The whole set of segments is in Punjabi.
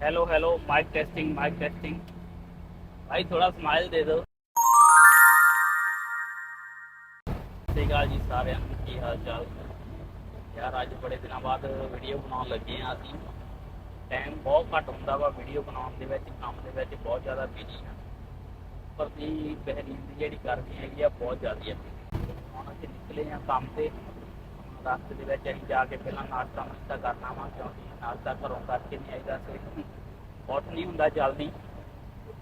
hello hello mic testing mic testing भाई थोड़ा स्माइल ਦੇ ਦਿਓ ਸਤਿ ਸ਼੍ਰੀ ਅਕਾਲ ਜੀ ਸਾਰਿਆਂ ਨੂੰ ਕੀ ਹਾਲ ਚਾਲ ਯਾਰ ਅੱਜ ਬੜੇ ਦਿਨਾਂ ਬਾਅਦ ਵੀਡੀਓ ਬਣਾਉਣ ਲੱਗੇ ਆ ਅਸੀਂ ਟਾਈਮ ਬਹੁਤ ਘੱਟ ਹੁੰਦਾ ਵਾ ਵੀਡੀਓ ਬਣਾਉਣ ਦੇ ਵਿੱਚ ਕੰਮ ਦੇ ਵਿੱਚ ਬਹੁਤ ਜ਼ਿਆਦਾ ਬਿਜੀ ਆ ਪਰ ਦੀ ਬਹਿਰੀਨ ਦੀ ਜਿਹੜੀ ਗਰਮੀ ਹੈਗੀ ਆ ਬਹੁਤ ਜ਼ਿਆਦੀ ਹੈ ਹੁਣ ਅਸੀਂ ਨਿਕਲੇ ਆ ਕੰਮ ਤੇ ਰਸਤੇ ਦੇ ਵਿੱਚ ਅਸੀਂ ਜਾ ਕੇ ਪਹਿਲਾਂ ਨਾਸ਼ਤਾ ਨੁਸ਼ਤਾ ਕਰਨਾ ਵਾ ਕਿਉਂਕਿ ਨਾਸ਼ਤਾ ਘਰੋਂ ਕਰਕੇ ਨਹੀਂ ਆਈਦਾ ਸੀ ਬਹੁਤ ਨਹੀਂ ਹੁੰਦਾ ਜਲਦੀ।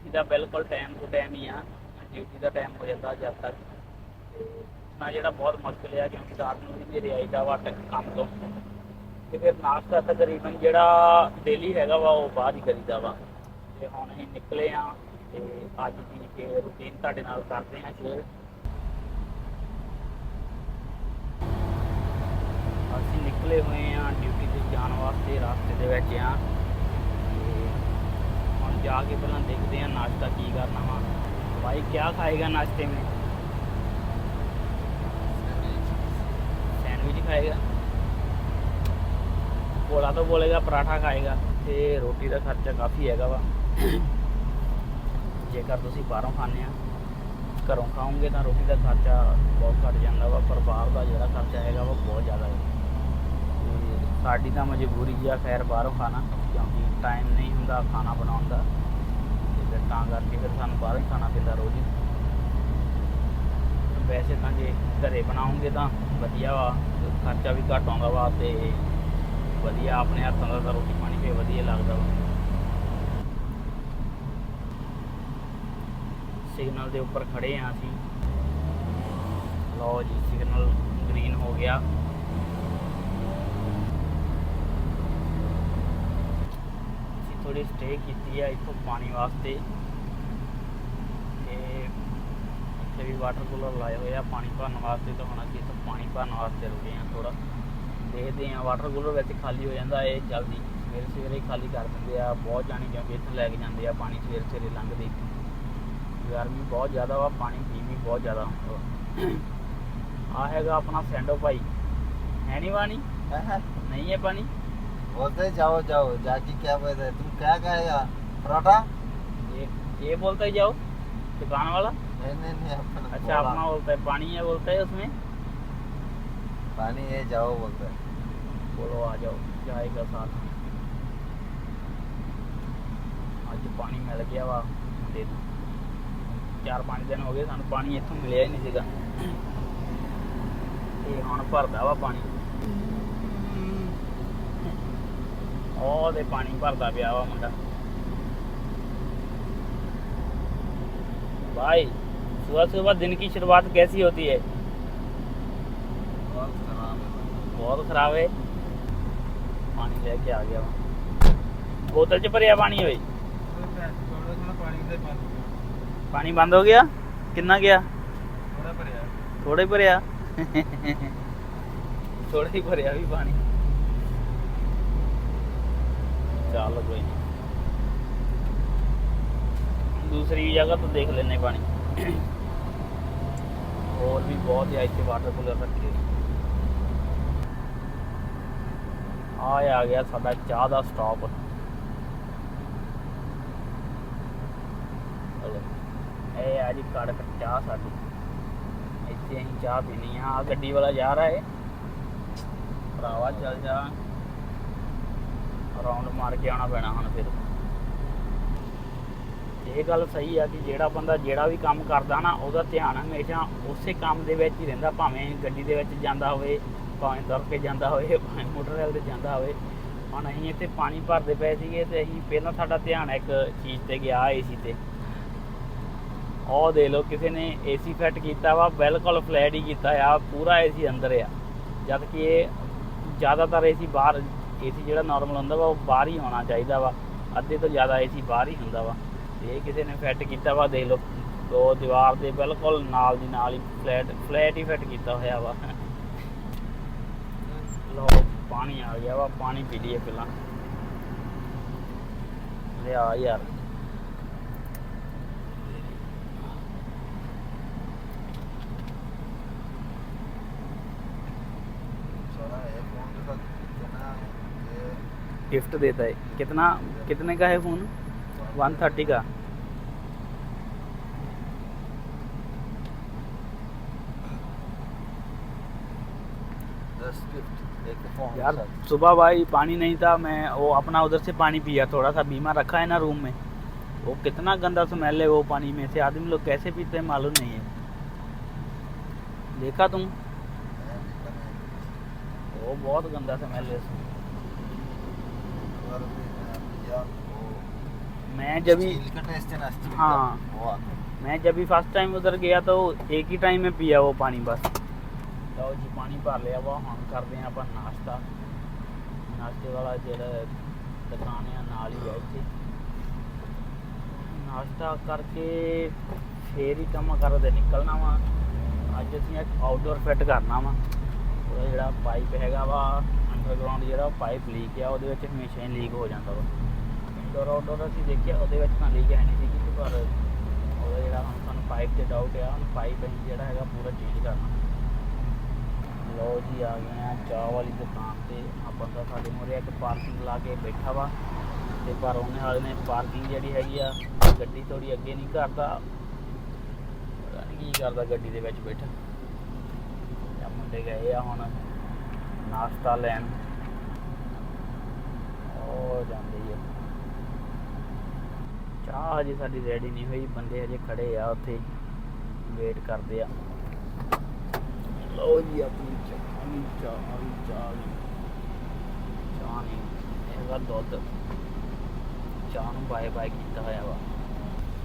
ਇਹਦਾ ਬਿਲਕੁਲ ਟਾਈਮ ਟੂ ਟਾਈਮ ਹੀ ਆ। ਡਿਊਟੀ ਦਾ ਟਾਈਮ ਹੋ ਜਾਂਦਾ ਜਦ ਤੱਕ। ਨਾ ਜਿਹੜਾ ਬਹੁਤ ਮੁਸ਼ਕਿਲ ਆ, ਕਿਉਂਕਿ ਰਾਤ ਨੂੰ ਵੀ ਮੇਰੇ ਆਈਦਾ ਵਾ ਟੱਕ ਕੰਮ ਤੋਂ। ਤੇ ਫਿਰ ਨਾਸ਼ਤਾ ਤਕਰੀਬਨ ਜਿਹੜਾ ਡੇਲੀ ਹੈਗਾ ਵਾ, ਉਹ ਬਾਹਰ ਹੀ ਕਰੀਦਾ ਵਾ। ਤੇ ਹੁਣ ਅਸੀਂ ਨਿਕਲੇ ਆ ਤੇ ਅੱਜ ਦੀ ਇਹ ਰੁਟੀਨ ਤੁਹਾਡੇ ਨਾਲ ਕਰਦੇ ਆ ਸ਼ੇਅਰ ਅਸੀਂ ਨਿਕਲੇ ਹੋਏ ਆ ਡਿਊਟੀ ਤੇ ਜਾਣ ਵਾਸਤੇ ਰਸਤੇ ਦੇ ਵਿੱਚ ਆ। ਹੁਣ ਜਾ ਕੇ ਪਹਿਲਾਂ ਦੇਖਦੇ ਆ ਨਾਸ਼ਤਾ ਕੀ ਕਰਨਾ ਵਾ। ਭਾਈ ਕੀ ਖਾਏਗਾ ਨਾਸ਼ਤੇ ਮੇਂ ਸੈਂਡਵਿਚ ਖਾਏਗਾ। ਬੋਲਾ ਤਾਂ ਬੋਲੇਗਾ ਪਰਾਠਾ ਖਾਏਗਾ ਤੇ ਰੋਟੀ ਦਾ ਖਰਚਾ ਕਾਫੀ ਹੈਗਾ ਵਾ। ਜੇਕਰ ਤੁਸੀਂ ਬਾਹਰੋਂ ਖਾਣੇ ਆ, ਘਰੋਂ ਖਾਓਗੇ ਤਾਂ ਰੋਟੀ ਦਾ ਖਰਚਾ ਬਹੁਤ ਘੱਟ ਜਾਂਦਾ ਵਾ ਪਰਿਵਾਰ ਦਾ ਜਿਹੜਾ ਖਰਚਾ ਹੈਗਾ ਵਾ, ਬਹੁਤ ਜ਼ਿਆਦਾ ਹੈ। ਸਾਡੀ ਤਾਂ ਮਜਬੂਰੀ ਆ ਖੈਰ ਬਾਹਰੋਂ ਖਾਣਾ, ਕਿਉਂਕਿ ਟਾਈਮ ਨਹੀਂ ਹੁੰਦਾ ਖਾਣਾ ਬਣਾਉਣ ਦਾ। ਤੇ ਫਿਰ ਤਾਂ ਕਰਕੇ ਫਿਰ ਸਾਨੂੰ ਬਾਹਰੋਂ ਖਾਣਾ ਪੈਂਦਾ ਰੋਜ਼ ਵੈਸੇ ਤਾਂ ਜੇ ਘਰੇ ਬਣਾਉਂਗੇ ਤਾਂ ਵਧੀਆ ਵਾ, ਖਰਚਾ ਵੀ ਘੱਟ ਆਉਂਦਾ ਵਾ ਤੇ ਵਧੀਆ ਆਪਣੇ ਹੱਥਾਂ ਦਾ ਤਾਂ ਰੋਟੀ ਪਾਣੀ ਵੀ ਵਧੀਆ ਲੱਗਦਾ ਵਾ। ਸਿਗਨਲ ਦੇ ਉੱਪਰ ਖੜੇ ਆ ਅਸੀਂ। ਲਓ ਜੀ, ਸਿਗਨਲ ਗ੍ਰੀਨ ਹੋ ਗਿਆ ਅਸੀਂ ਥੋੜੀ ਸਟੇ ਕੀਤੀ ਆ ਇੱਥੋਂ ਪਾਣੀ ਵਾਸਤੇ। ਤੇ ਇੱਥੇ ਵੀ ਵਾਟਰ ਕੂਲਰ ਲਾਏ ਹੋਏ ਆ ਪਾਣੀ ਭਰਨ ਵਾਸਤੇ ਤਾਂ ਹੁਣ ਅਸੀਂ ਇੱਥੋਂ ਪਾਣੀ ਭਰਨ ਵਾਸਤੇ ਰੁਕੇ ਆ ਥੋੜਾ ਦੇਖਦੇ ਆ ਵਾਟਰ ਕੂਲਰ ਵਿੱਚ ਖਾਲੀ ਹੋ ਜਾਂਦਾ ਇਹ ਜਲਦੀ। ਸਵੇਰੇ ਸਵੇਰੇ ਹੀ ਖਾਲੀ ਕਰ ਦਿੰਦੇ ਆ ਬਹੁਤ ਜਾਣੀ ਕਿਉਂਕਿ ਇੱਥੇ ਲੈ ਕੇ ਜਾਂਦੇ ਆ ਪਾਣੀ ਸਵੇਰੇ ਸਵੇਰੇ ਲੰਘਦੇ। ਹੀ। ਗਰਮੀ ਬਹੁਤ ਜ਼ਿਆਦਾ ਵਾ ਪਾਣੀ ਪੀ ਵੀ ਬਹੁਤ ਜ਼ਿਆਦਾ ਹੁੰਦਾ ਆ ਹੈਗਾ ਆਪਣਾ ਸੈਂਡੋ ਭਾਈ। ਹੈ ਨਹੀਂ ਪਾਣੀ ਨਹੀਂ ਹੈ ਪਾਣੀ? बोलते जाओ जाओ जाके क्या बोलते हैं तुम क्या खाएगा पराठा ये ये बोलता है जाओ दुकान वाला नहीं नहीं नहीं अपना अच्छा बोला। अपना बोलता है पानी है बोलता है उसमें पानी है जाओ बोलते हैं बोलो आ जाओ जाएगा साथ में ਅੱਜ ਪਾਣੀ ਮਿਲ ਗਿਆ ਵਾ ਤੇ ਚਾਰ ਪੰਜ ਦਿਨ ਹੋ ਗਏ ਸਾਨੂੰ ਪਾਣੀ ਇੱਥੋਂ ਮਿਲਿਆ ਹੀ ਨਹੀਂ ਸੀਗਾ ਤੇ ਹੁਣ ਭਰਦਾ ਵਾ ਪਾਣੀ ਉਹ ਦੇ ਪਾਣੀ ਭਰਦਾ ਪਿਆ ਵਾ ਮੁੰਡਾ भाई सुबह सुबह दिन की शुरुआत कैसी होती है बहुत खराब है ਬਹੁਤ ਖਰਾਬ ਹੈ ਪਾਣੀ ਲੈ ਕੇ ਆ ਗਿਆ ਵਾ ਬੋਤਲ ਚ ਭਰਿਆ ਪਾਣੀ ਹੋਈ थोड़ा थोड़ा पानी दे पानी ਪਾਣੀ ਬੰਦ ਹੋ ਗਿਆ ਕਿੰਨਾ ਗਿਆ थोड़ा पर यार ਥੋੜਾ ਹੀ ਭਰਿਆ ਥੋੜਾ ਹੀ ਭਰਿਆ ਚੱਲ ਕੋਈ ਨਹੀਂ। ਦੂਸਰੀ ਜਗ੍ਹਾ ਤੋਂ ਦੇਖ ਲੈਨੇ ਪਾਣੀ। ਹੋਰ ਵੀ ਬਹੁਤ ਹੈ ਇੱਥੇ ਵਾਟਰ ਕੂਲਰ ਰੱਖੇ ਆ ਆ ਗਿਆ ਸਾਡਾ ਚਾਹ ਦਾ ਸਟਾਪ ਚਲੋ ਇਹ ਆ ਜੀ ਕੜਕ ਚਾਹ ਸਾਡੀ। ਇੱਥੇ ਅਸੀਂ ਚਾਹ ਪੀਣੀ ਆ ਗੱਡੀ ਵਾਲਾ ਜਾ ਰਿਹਾ ਹੈ ਭਰਾਵਾ ਚੱਲ ਜਾ। ਰਾਉਂਡ ਮਾਰ ਕੇ ਆਉਣਾ ਪੈਣਾ ਹੁਣ ਫਿਰ। ਇਹ ਗੱਲ ਸਹੀ ਆ ਕਿ ਜਿਹੜਾ ਬੰਦਾ ਜਿਹੜਾ ਵੀ ਕੰਮ ਕਰਦਾ ਨਾ, ਉਹਦਾ ਧਿਆਨ ਹਮੇਸ਼ਾ ਉਸੇ ਕੰਮ ਦੇ ਵਿੱਚ ਹੀ ਰਹਿੰਦਾ, ਭਾਵੇਂ ਗੱਡੀ ਦੇ ਵਿੱਚ ਜਾਂਦਾ ਹੋਵੇ, ਭਾਵੇਂ ਤੁਰ ਕੇ ਜਾਂਦਾ ਹੋਵੇ, ਭਾਵੇਂ ਮੋਟਰਸਾਈਕਲ ਤੇ ਜਾਂਦਾ ਹੋਵੇ। ਹੁਣ ਅਸੀਂ ਇੱਥੇ ਪਾਣੀ ਭਰਦੇ ਪਏ ਸੀਗੇ ਤੇ ਅਸੀਂ ਪਹਿਲਾਂ ਸਾਡਾ ਧਿਆਨ ਇੱਕ ਚੀਜ਼ ਤੇ ਗਿਆ ਏਸੀ ਤੇ। ਉਹ ਦੇ ਲਓ, ਕਿਸੇ ਨੇ ਏਸੀ ਫਿੱਟ ਕੀਤਾ ਵਾ, ਬਿਲਕੁਲ ਫਲੈਟ ਹੀ ਕੀਤਾ ਆ, ਪੂਰਾ ਏਸੀ ਅੰਦਰ ਆ। ਜਦ ਕਿ ਇਹ ਜ਼ਿਆਦਾਤਰ ਏਸੀ ਬਾਹਰ ਏਸੀ ਜਿਹੜਾ ਨਾਰਮਲ ਹੁੰਦਾ ਵਾ, ਉਹ ਬਾਹਰ ਹੀ ਹੋਣਾ ਚਾਹੀਦਾ ਵਾ। ਅੱਧੇ ਤੋਂ ਜ਼ਿਆਦਾ ਏਸੀ ਬਾਹਰ ਹੀ ਹੁੰਦਾ ਵਾ। ਤੇ ਇਹ ਕਿਸੇ ਨੇ ਫਿੱਟ ਕੀਤਾ ਵਾ, ਦੇਖ ਲਓ। ਦੋ ਦੀਵਾਰ ਦੇ ਬਿਲਕੁਲ ਨਾਲ ਦੀ ਨਾਲ ਹੀ ਫਲੈਟ ਫਲੈਟ ਹੀ ਫਿੱਟ ਕੀਤਾ ਹੋਇਆ ਵਾ। ਲਓ, ਪਾਣੀ ਆ ਗਿਆ ਵਾ। ਪਾਣੀ ਪੀ ਲਈਏ ਪਹਿਲਾਂ। ਲਿਆ ਯਾਰ। गिफ्ट देता है। कितना कितने का है फ़ोन वन थर्टी का। दस गिफ्ट एक फ़ोन यार सुबह भाई पानी नहीं था मैं वो अपना उधर से पानी पिया थोड़ा सा बीमा रखा है ना रूम में। वो कितना गंदा स्मेल है वो पानी में से। आदमी लोग कैसे पीते हैं मालूम नहीं है। देखा तुम? वो बहुत गंदा स्मेल है। मैं जब ही स्टील का टेस्ट है ना स्टील का, हाँ। वो आता है। मैं जब भी फर्स्ट टाइम उधर गया तो एक ही टाइम में पिया वो पानी बस ਲਓ ਜੀ ਪਾਣੀ ਭਰ ਲਿਆ ਵਾ ਹੁਣ ਕਰਦੇ ਹਾਂ ਆਪਾਂ ਨਾਸ਼ਤਾ ਨਾਸ਼ਤੇ ਵਾਲਾ ਜਿਹੜਾ ਦੁਕਾਨ ਆ ਨਾਲ ਹੀ ਆ ਇੱਥੇ ਨਾਸ਼ਤਾ ਕਰਕੇ ਫੇਰ ਹੀ ਕੰਮ ਕਰਦੇ ਨਿਕਲਣਾ ਵਾ ਅੱਜ ਅਸੀਂ ਇੱਕ ਆਊਟਡੋਰ ਫਿੱਟ ਕਰਨਾ ਵਾ ਉਹਦਾ ਜਿਹੜਾ ਪਾਈਪ ਹੈਗਾ ਵਾ ਅੰਡਰਗਰਾਉਂਡ ਜਿਹੜਾ ਪਾਈਪ ਲੀਕ ਆ, ਉਹਦੇ ਵਿੱਚ ਹਮੇਸ਼ਾ ਹੀ ਲੀਕ ਹੋ ਜਾਂਦਾ ਵਾ। ਇੰਡੋਰ ਆਊਟਡੋਰ ਅਸੀਂ ਦੇਖਿਆ, ਉਹਦੇ ਵਿੱਚ ਤਾਂ ਲੀਕ ਹੈ ਨਹੀਂ ਸੀ ਪਰ ਉਹਦਾ ਜਿਹੜਾ ਹੁਣ ਸਾਨੂੰ ਪਾਈਪ ਤੇ ਡਾਊਟ ਆ ਹੁਣ ਪਾਈਪ ਅਸੀਂ ਜਿਹੜਾ ਹੈਗਾ ਪੂਰਾ ਚੇਂਜ ਕਰਨਾ। ਲਓ ਜੀ, ਆ ਗਏ ਆ ਚਾਹ ਵਾਲੀ ਦੁਕਾਨ ਤੇ। ਆਪਾਂ ਤਾਂ ਸਾਡੇ ਮੂਹਰੇ ਇੱਕ ਪਾਰਕਿੰਗ ਲਾ ਕੇ ਬੈਠਾ ਵਾ। ਤੇ ਪਰ ਉਹਨੇ ਹਾਲੇ ਨੇ ਪਾਰਕਿੰਗ ਜਿਹੜੀ ਹੈਗੀ ਆ, ਗੱਡੀ ਥੋੜੀ ਅੱਗੇ ਨਹੀਂ ਕਰਦਾ। ਪਤਾ ਨੀ ਕੀ ਕਰਦਾ ਗੱਡੀ ਦੇ ਵਿੱਚ ਬੈਠਾ। ਤੇ ਮੁੰਡੇ ਗਏ ਆ ਹੁਣ। ਨਾਸ਼ਤਾ ਲੈਣ। ਉਹ ਜਾਂਦੇ ਹੀ ਚਾਹ ਹਜੇ ਸਾਡੀ ਰੈਡੀ ਨਹੀਂ ਹੋਈ ਬੰਦੇ ਹਜੇ ਖੜੇ ਆ ਉੱਥੇ। ਵੇਟ ਕਰਦੇ ਆ। ਲਓ ਜੀ ਆਪਣੀ ਚਾਹ ਵੀ ਚਾਹ ਵੀ ਚਾਹ। ਵੀ ਚਾਹ ਨਹੀਂ ਹੈਗਾ ਦੁੱਧ। ਚਾਹ ਨੂੰ ਬਾਏ ਬਾਏ ਕੀਤਾ ਹੋਇਆ ਵਾ।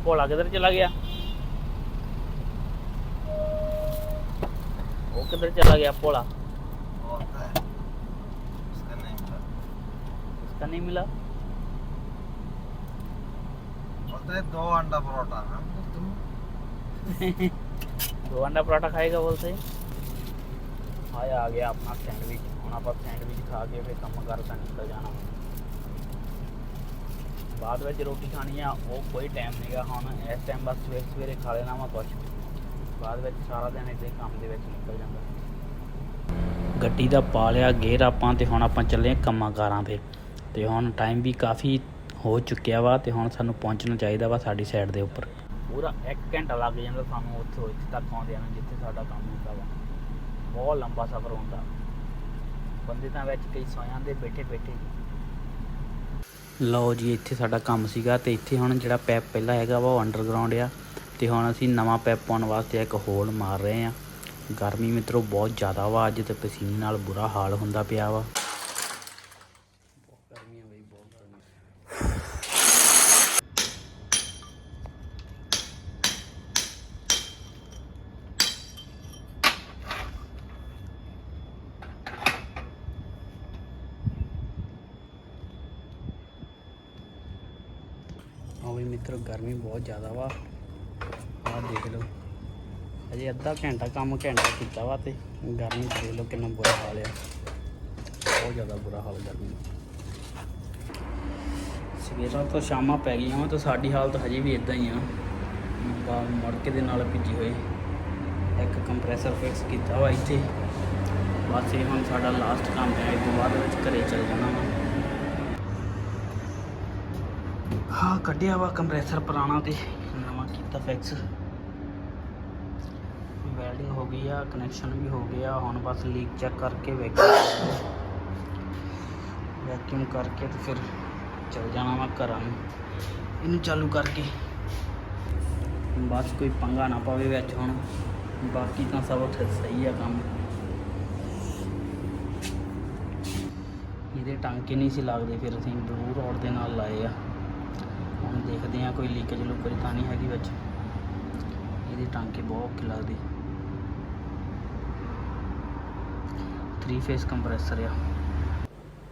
ਭੋਲਾ ਕਿੱਧਰ ਚਲਾ ਗਿਆ? ਉਹ ਕਿੱਧਰ ਚਲਾ ਗਿਆ ਭੋਲਾ? उसका नहीं मिला बोलता है दो अंडा परोठा हम तो तुम ਦੋ ਅੰਡਾ ਪਰਾਠਾ ਖਾਏਗਾ ਬੋਲਤੇ ਹਾਏ ਆ ਗਿਆ ਆਪਣਾ ਸੈਂਡਵਿਚ ਹੁਣ ਆਪਾਂ ਸੈਂਡਵਿਚ ਖਾ ਕੇ ਫਿਰ ਕੰਮ ਕਰ ਤਾਂ ਨਿਕਲ ਜਾਣਾ ਬਾਅਦ ਵਿੱਚ ਰੋਟੀ ਖਾਣੀ ਆ ਉਹ ਕੋਈ ਟਾਈਮ ਨਹੀਂਗਾ ਹੁਣ ਇਸ ਟਾਈਮ ਬਸ ਸਵੇਰੇ ਸਵੇਰੇ ਖਾ ਲੈਣਾ ਵਾ ਕੁਛ ਬਾਅਦ ਵਿੱਚ ਸਾਰਾ ਦਿਨ ਇੱਥੇ ਕੰਮ ਦੇ ਵਿੱਚ ਨਿਕਲ ਜਾਂਦਾ ਗੱਡੀ ਦਾ ਪਾ ਲਿਆ ਗੇਅਰ ਆਪਾਂ ਤੇ ਹੁਣ ਆਪਾਂ ਚੱਲੇ ਹਾਂ ਕੰਮਾਂ ਕਾਰਾਂ ਤੇ ਤੇ ਹੁਣ ਟਾਈਮ ਵੀ ਕਾਫੀ ਹੋ ਚੁੱਕਿਆ ਵਾ ਤੇ ਹੁਣ ਸਾਨੂੰ ਪਹੁੰਚਣਾ ਚਾਹੀਦਾ ਵਾ ਸਾਡੀ ਸਾਈਡ ਦੇ ਉੱਪਰ। ਪੂਰਾ 1 ਘੰਟਾ ਲੱਗ ਜਾਂਦਾ ਸਾਨੂੰ ਉੱਥੋਂ ਇੱਥੇ ਤੱਕ ਆਉਂਦਿਆਂ ਨੂੰ ਜਿੱਥੇ ਸਾਡਾ ਕੰਮ ਹੁੰਦਾ ਵਾ। ਬਹੁਤ ਲੰਬਾ ਸਫ਼ਰ ਹੁੰਦਾ। ਬੰਦੇ ਤਾਂ ਵਿੱਚ ਕਈ ਸੌ ਜਾਂਦੇ ਬੈਠੇ ਬੈਠੇ ਲਓ ਜੀ ਇੱਥੇ ਸਾਡਾ ਕੰਮ ਸੀਗਾ ਤੇ ਇੱਥੇ ਹੁਣ ਜਿਹੜਾ ਪੈਪ ਪਹਿਲਾਂ ਹੈਗਾ ਵਾ ਉਹ ਅੰਡਰਗਰਾਉਂਡ ਆ। ਤੇ ਹੁਣ ਅਸੀਂ ਨਵਾਂ ਪੈਪ ਪਾਉਣ ਵਾਸਤੇ ਇੱਕ ਹੋਲ ਮਾਰ ਰਹੇ ਆ। ਗਰਮੀ ਮਿੱਤਰੋ ਬਹੁਤ ਜ਼ਿਆਦਾ ਵਾ। ਅੱਜ ਤੇ ਪਸੀਨੇ ਨਾਲ ਬੁਰਾ ਹਾਲ ਹੁੰਦਾ ਪਿਆ ਵਾ ਬਹੁਤ ਗਰਮੀ ਆ ਬਈ ਬਹੁਤ ਗਰਮੀ ਹਾਂ ਵੀ ਮਿੱਤਰੋ, ਗਰਮੀ ਬਹੁਤ ਜ਼ਿਆਦਾ ਵਾ। ਆਹ ਦੇਖ ਲਓ। ਅਜੇ ਅੱਧਾ ਘੰਟਾ ਕੰਮ ਘੰਟਾ ਕੀਤਾ ਵਾ ਤੇ ਗਰਮੀ ਦੇਖ ਲਓ ਕਿੰਨਾ ਬੁਰਾ ਹਾਲ ਆ। ਬਹੁਤ ਜ਼ਿਆਦਾ ਬੁਰਾ ਹਾਲ ਗਰਮੀ ਦਾ। ਸਵੇਰਾਂ ਤੋਂ ਸ਼ਾਮਾਂ ਪੈ ਗਈਆਂ ਵਾ, ਤਾਂ ਸਾਡੀ ਹਾਲਤ ਹਜੇ ਵੀ ਇਦਾਂ ਹੀ ਆ। ਬਾ ਮੜਕੇ ਦੇ ਨਾਲ ਭਿੱਜੀ ਹੋਈ ਇੱਕ ਕੰਪਰੈਸਰ ਫਿਕਸ ਕੀਤਾ ਵਾ ਇੱਥੇ। ਬਸ ਇਹ ਹੁਣ ਸਾਡਾ ਲਾਸਟ ਕੰਮ ਹੈ ਇਸ ਤੋਂ ਬਾਅਦ ਵਿੱਚ ਘਰੇ ਚਲ ਜਾਣਾ ਵਾ। ਹਾਂ, ਕੱਢਿਆ ਵਾ ਕੰਪਰੈਸਰ ਪੁਰਾਣਾ ਤੇ, ਨਵਾਂ ਕੀਤਾ ਫਿਕਸ ਵੈਲਡਿੰਗ ਹੋ ਗਈ ਆ ਕਨੈਕਸ਼ਨ ਵੀ ਹੋ ਗਿਆ, ਹੁਣ ਬਸ ਲੀਕ ਚੈੱਕ ਕਰਕੇ ਵੈਕਿਊਮ ਵੈਕਿਊਮ ਕਰਕੇ ਤੇ ਫਿਰ ਚਲ ਜਾਣਾ ਵਾ ਘਰਾਂ ਨੂੰ। ਇਹਨੂੰ ਚਾਲੂ ਕਰਕੇ। ਬਸ ਕੋਈ ਪੰਗਾ ਨਾ ਪਵੇ ਵਿੱਚ ਹੁਣ। ਬਾਕੀ ਤਾਂ ਸਭ ਉੱਥੇ ਸਹੀ ਆ ਕੰਮ। ਇਹਦੇ ਟਾਂਕੇ ਨਹੀਂ ਸੀ ਲੱਗਦੇ, ਫਿਰ ਅਸੀਂ ਬਲੂ ਰੋਡ ਦੇ ਨਾਲ ਲਾਏ ਆ। ਹੁਣ ਦੇਖਦੇ ਆ ਕੋਈ ਲੀਕੇਜ ਲੁਕੇਜ ਤਾਂ ਨਹੀਂ ਹੈਗੀ ਵਿੱਚ। ਇਹਦੇ ਟਾਂਕੇ ਬਹੁਤ ਔਖੇ ਲੱਗਦੇ। 3 ਫੇਸ ਕੰਪਰੈਸਰ ਆ।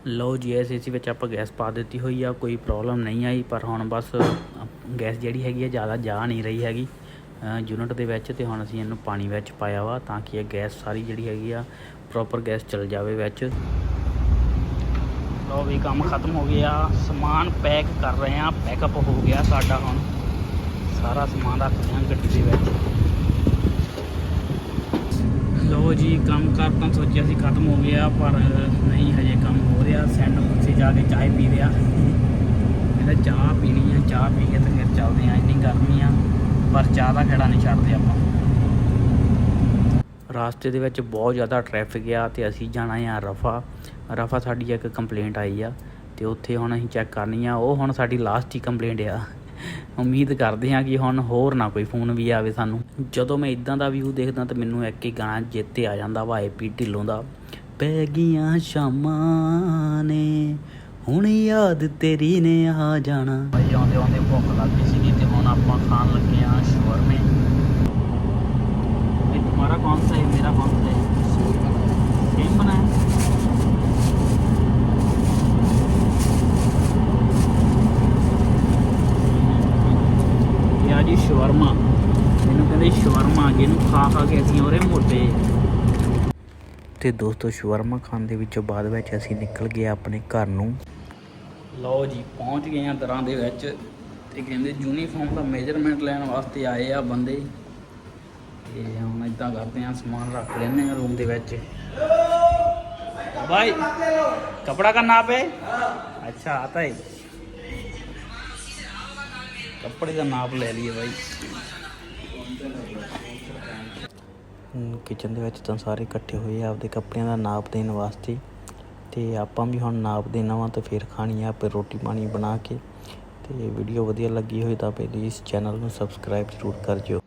ਲਓ ਜੀ, ਇਸ ਏਸੀ ਵਿੱਚ ਆਪਾਂ ਗੈਸ ਪਾ ਦਿੱਤੀ ਹੋਈ ਆ, ਕੋਈ ਪ੍ਰੋਬਲਮ ਨਹੀਂ ਆਈ, ਪਰ ਹੁਣ ਬਸ ਗੈਸ ਜਿਹੜੀ ਹੈਗੀ ਆ, ਜ਼ਿਆਦਾ ਜਾ ਨਹੀਂ ਰਹੀ ਹੈਗੀ। ਯੂਨਿਟ ਦੇ ਵਿੱਚ ਤੇ ਹੁਣ ਅਸੀਂ ਇਹਨੂੰ ਪਾਣੀ ਵਿੱਚ ਪਾਇਆ ਵਾ, ਤਾਂ ਕਿ ਇਹ ਗੈਸ ਸਾਰੀ ਜਿਹੜੀ ਹੈਗੀ ਆ ਪ੍ਰੋਪਰ ਗੈਸ ਚਲ ਜਾਵੇ ਵਿੱਚ। ਲਓ ਵੀ ਕੰਮ ਖਤਮ ਹੋ ਗਿਆ, ਸਮਾਨ ਪੈਕ ਕਰ ਰਹੇ ਆ ਪੈਕਅਪ ਹੋ ਗਿਆ ਸਾਡਾ ਹੁਣ। ਸਾਰਾ ਸਮਾਨ ਰੱਖਦੇ ਲਿਆ ਗੱਡੀ ਦੇ ਵਿੱਚ। ਲੋ ਜੀ, ਕੰਮ ਕਰ ਤਾਂ ਸੋਚਿਆ ਸੀ ਖਤਮ ਹੋ ਗਿਆ, ਪਰ ਨਹੀਂ, ਹਜੇ ਕੰਮ ਹੋ ਰਿਹਾ। ਸੈਂਡ ਉੱਥੇ ਜਾ ਕੇ ਚਾਹ ਪੀ ਰਿਹਾ। ਇਹਦਾ ਚਾਹ ਪੀਣੀ ਆ, ਚਾਹ ਪੀ ਕੇ ਤੇ ਫਿਰ ਚੱਲਦੇ ਆ, ਇੰਨੀ ਗਰਮੀ ਆ, ਪਰ ਚਾਹ ਦਾ ਖੇੜਾ ਨਹੀਂ ਛੱਡਦੇ ਆਪਾਂ। ਰਾਸਤੇ ਦੇ ਵਿੱਚ ਬਹੁਤ ਜ਼ਿਆਦਾ ਟ੍ਰੈਫਿਕ ਆ ਤੇ ਅਸੀਂ ਜਾਣਾ ਆ ਰਫਾ। ਰਫਾ ਸਾਡੀ ਇੱਕ ਕੰਪਲੇਂਟ ਆਈ ਆ ਤੇ ਉੱਥੇ ਹੁਣ ਅਸੀਂ ਚੈੱਕ ਕਰਨੀ ਆ, ਉਹ ਹੁਣ ਸਾਡੀ ਲਾਸਟ ਹੀ ਕੰਪਲੇਂਟ ਆ। ਉਮੀਦ ਕਰਦੇ ਹਾਂ ਕਿ ਹੁਣ ਹੋਰ ਨਾ ਕੋਈ ਫੋਨ ਵੀ ਆਵੇ ਸਾਨੂੰ। ਜਦੋਂ ਮੈਂ ਇਦਾਂ ਦਾ ਵਿਊ ਦੇਖਦਾ ਤਾਂ ਮੈਨੂੰ ਇੱਕ ਹੀ ਗਾਣਾ ਜਿੱਤੇ ਆ ਜਾਂਦਾ ਵਾ ਏਪੀ ਢਿੱਲੋਂ ਦਾ। ਪੈ ਗਈਆਂ ਸ਼ਾਮਾਂ ਨੇ, ਹੁਣ ਯਾਦ ਤੇਰੀ ਨੇ ਆ ਜਾਣਾ। ਭਾਈ ਆਉਂਦੇ ਆਉਂਦੇ ਭੁੱਖ ਲੱਗ ਗਈ ਸੀ ਤੇ ਹੁਣ ਆਪਾਂ ਖਾਣ ਲੱਗੇ ਆ ਸ਼ਵਰਮੇ। ਇਹ ਤੁਹਾਡਾ ਕੌਣ ਸਾ ਹੈ? ਮੇਰਾ ਕੌਣ ਸਾ ਹੈ? ਆ ਜੀ ਸ਼ਵਰਮਾ ਇਹਨੂੰ ਕਹਿੰਦੇ ਸ਼ਵਰਮਾ ਜਿਹਨੂੰ ਖਾ ਖਾ ਕੇ ਅਸੀਂ ਉਹਰੇ ਮੋਟੇ ਤੇ ਦੋਸਤੋ ਸ਼ਵਰਮਾ ਖਾਣ ਦੇ ਵਿੱਚੋਂ ਬਾਅਦ ਵਿੱਚ ਅਸੀਂ ਨਿਕਲ ਗਏ ਆਪਣੇ ਘਰ ਨੂੰ ਲਓ ਜੀ ਪਹੁੰਚ ਗਏ ਆ ਦਰਾਂ ਦੇ ਵਿੱਚ ਤੇ ਕਹਿੰਦੇ ਯੂਨੀਫਾਰਮ ਦਾ ਮੇਜਰਮੈਂਟ ਲੈਣ ਵਾਸਤੇ ਆਏ ਆ ਬੰਦੇ ਤੇ ਹੁਣ ਇਦਾਂ ਕਰਦੇ ਆ ਸਮਾਨ ਰੱਖ ਲੈਨੇ ਆ ਰੂਮ ਦੇ ਵਿੱਚ भाई कपड़ा का नाप है अच्छा आता है ਕੱਪੜੇ ਦਾ ਨਾਪ ਲੈ ਲਈਏ ਬਾਈ। ਕਿਚਨ ਦੇ ਵਿੱਚ ਤਾਂ ਸਾਰੇ ਇਕੱਠੇ ਹੋਏ ਆ, ਆਪਦੇ ਕੱਪੜਿਆਂ ਦਾ ਨਾਪ ਦੇਣ ਵਾਸਤੇ। ਤੇ ਆਪਾਂ ਵੀ ਹੁਣ ਨਾਪ ਦੇਣਾ ਵਾ ਤੇ ਫਿਰ ਖਾਣੀ ਆ ਆਪੇ ਰੋਟੀ ਪਾਣੀ ਬਣਾ ਕੇ। ਤੇ ਵੀਡੀਓ ਵਧੀਆ ਲੱਗੀ ਹੋਈ ਤਾਂ ਪਲੀਜ਼ ਚੈਨਲ ਨੂੰ ਸਬਸਕ੍ਰਾਈਬ ਜ਼ਰੂਰ ਕਰ ਜਿਓ।